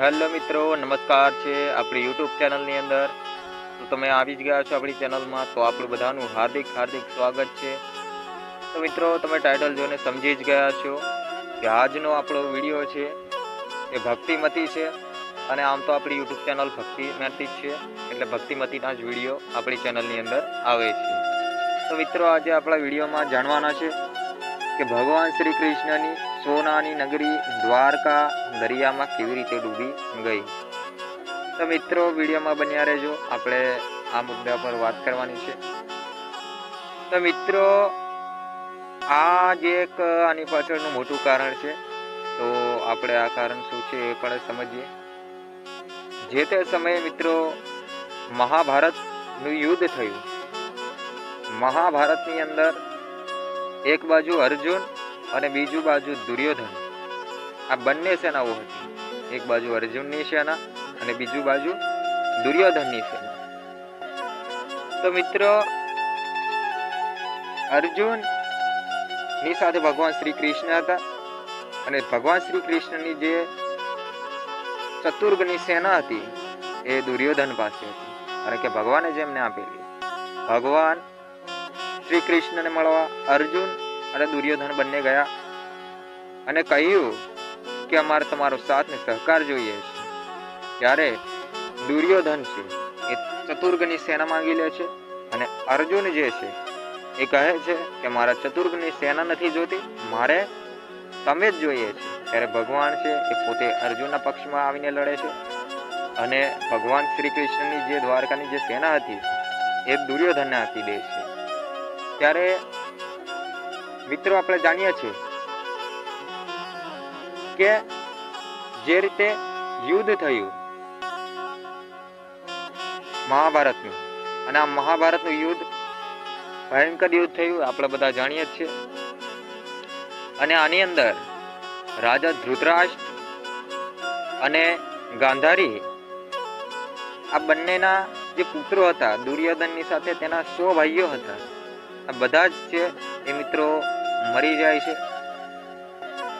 Hello મિત્રો, નમસ્કાર છે આપણી યુટ્યુબ ચેનલની અંદર. તો તમે આવી જ ગયા છો આપણી ચેનલમાં તો આપણું બધાનું હાર્દિક હાર્દિક સ્વાગત છે. તો મિત્રો, તમે ટાઇટલ જોઈને સમજી જ ગયા છો કે આજનો આપણો વીડિયો છે એ ભક્તિમતી છે. અને આમ તો આપણી યુટ્યુબ ચેનલ ભક્તિમતી જ છે, એટલે ભક્તિમતીના જ વીડિયો આપણી ચેનલની અંદર આવે છે. તો મિત્રો, આજે આપણા વિડીયોમાં જાણવાના છે કે ભગવાન શ્રી કૃષ્ણની સોનાની નગરી દ્વારકા દરિયામાં કેવી રીતે ડૂબી ગઈ? તો મિત્રો, વિડીયોમાં બન્યા રહેજો. આપણે આ મુદ્દા પર વાત કરવાની છે. તો મિત્રો, આ જે એક આની પાછળનું મોટું કારણ છે. તો આપણે આ કારણ શું છે એ પણ સમજીએ. જે તે સમયે મિત્રો, મહાભારતનું યુદ્ધ થયું. મહાભારતની અંદર એક બાજુ અર્જુન અને બીજું બાજુ દુર્યોધન. આ બંને સેનાઓ હતી. એક બાજુ અર્જુનની સેના અને બીજું બાજુ દુર્યોધનની સેના. તો મિત્રો અર્જુનની સાથે ભગવાન શ્રી કૃષ્ણ હતા અને ભગવાન શ્રી કૃષ્ણની જે ચતુર્ગની સેના હતી, એ દુર્યોધન પાસે હતી. કારણ કે ભગવાને જેમને આપેલી. ભગવાન શ્રી કૃષ્ણને મળવા અર્જુન અને દુર્યોધન બંને ગયા અને કહ્યું કે અમારે તમારો સાથ ને સહકાર જોઈએ છે. ત્યારે દુર્યોધન છે એ ચતુર્ગની સેના માંગી લે છે અને અર્જુન જે છે એ કહે છે કે મારા ચતુર્ગની સેના નથી જોતી, મારે તમે જ જોઈએ છે. ત્યારે ભગવાન છે એ પોતે અર્જુનના પક્ષમાં આવીને લડે છે અને ભગવાન શ્રી કૃષ્ણની જે દ્વારકાની જે સેના હતી એ દુર્યોધનને આપી દે છે. ત્યારે મિત્રો આપણે જાણીએ છીએ કે જે રીતે યુદ્ધ થયું મહાભારતનું. અને આ મહાભારતનું યુદ્ધ ભયંકર યુદ્ધ થયું, આપણે બધા જાણીએ છીએ. અને આની અંદર રાજા ધૃતરાષ્ટ્ર અને ગાંધારી આ બંનેના જે પુત્રો હતા, દુર્યોધનની સાથે તેના સો ભાઈઓ હતા. આ બધા જ છે એ મિત્રો મરી જાય છે.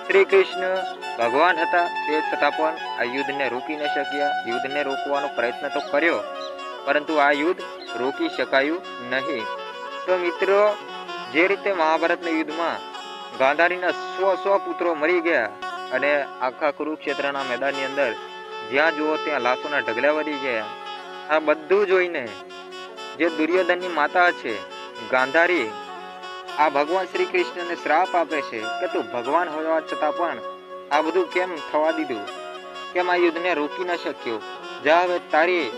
શ્રી કૃષ્ણ ભગવાન હતા તે છતાં પણ આ યુદ્ધને રોકી ન શક્યા. યુદ્ધને રોકવાનો પ્રયત્ન તો કર્યો, પરંતુ આ યુદ્ધ રોકી શકાયું નહીં. તો મિત્રો, જે રીતે મહાભારતના યુદ્ધમાં ગાંધારીના સો સો પુત્રો મરી ગયા અને આખા કુરુક્ષેત્રના મેદાનની અંદર જ્યાં જુઓ ત્યાં લાશોના ઢગલા વધી ગયા. આ બધું જોઈને જે દુર્યોધનની માતા છે, ગાંધારી આ ભગવાન શ્રી કૃષ્ણને શ્રાપ આપે છે કે તું ભગવાન હોવા છતાં પણ આ બધું કેમ થવા દીધું? કેમ આ યુદ્ધને રોકી ન શક્યો? જા હવે તારી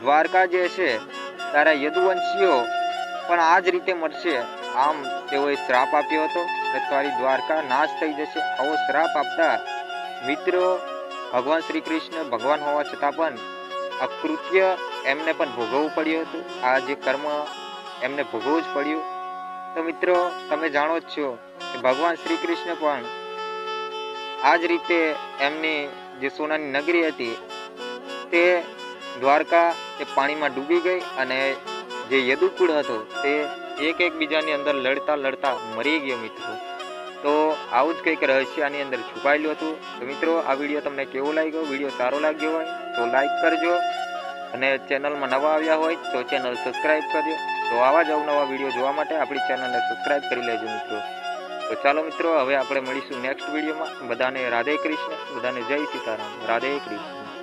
દ્વારકા જે છે, તારા યદુવંશીઓ પણ આ જ રીતે મળશે આમ તેઓએ શ્રાપ આપ્યો હતો કે તારી દ્વારકા નાશ થઈ જશે. આવો શ્રાપ આપતા મિત્રો ભગવાન શ્રી કૃષ્ણ ભગવાન હોવા છતાં પણ અકૃત્ય એમને પણ ભોગવવું પડ્યું હતું. આ જે કર્મ એમને ભોગવવું જ પડ્યું. તો મિત્રો, તમે જાણો જ છો કે ભગવાન શ્રી કૃષ્ણ પણ આ જ રીતે એમની જે સોનાની નગરી હતી, તે દ્વારકા તે પાણીમાં ડૂબી ગઈ અને જે યદુકુળ હતો, તે એક એકબીજાની અંદર લડતા લડતા મરી ગયો મિત્રો. તો આવું જ કંઈક રહસ્ય આની અંદર છુપાયેલું હતું. તો મિત્રો, આ વીડિયો તમને કેવો લાગ્યો? વીડિયો સારો લાગ્યો હોય તો લાઈક કરજો. અને ચેનલમાં નવા આવ્યા હોય તો ચેનલ સબસ્ક્રાઈબ કરજો. તો આવા જ અવનવા વીડિયો જોવા માટે આપણી ચેનલને સબસ્ક્રાઈબ કરી લેજો મિત્રો. તો ચાલો મિત્રો, હવે આપણે મળીશું નેક્સ્ટ વિડીયોમાં. બધાને રાધે કૃષ્ણ, બધાને જય સીતારામ. રાધે કૃષ્ણ.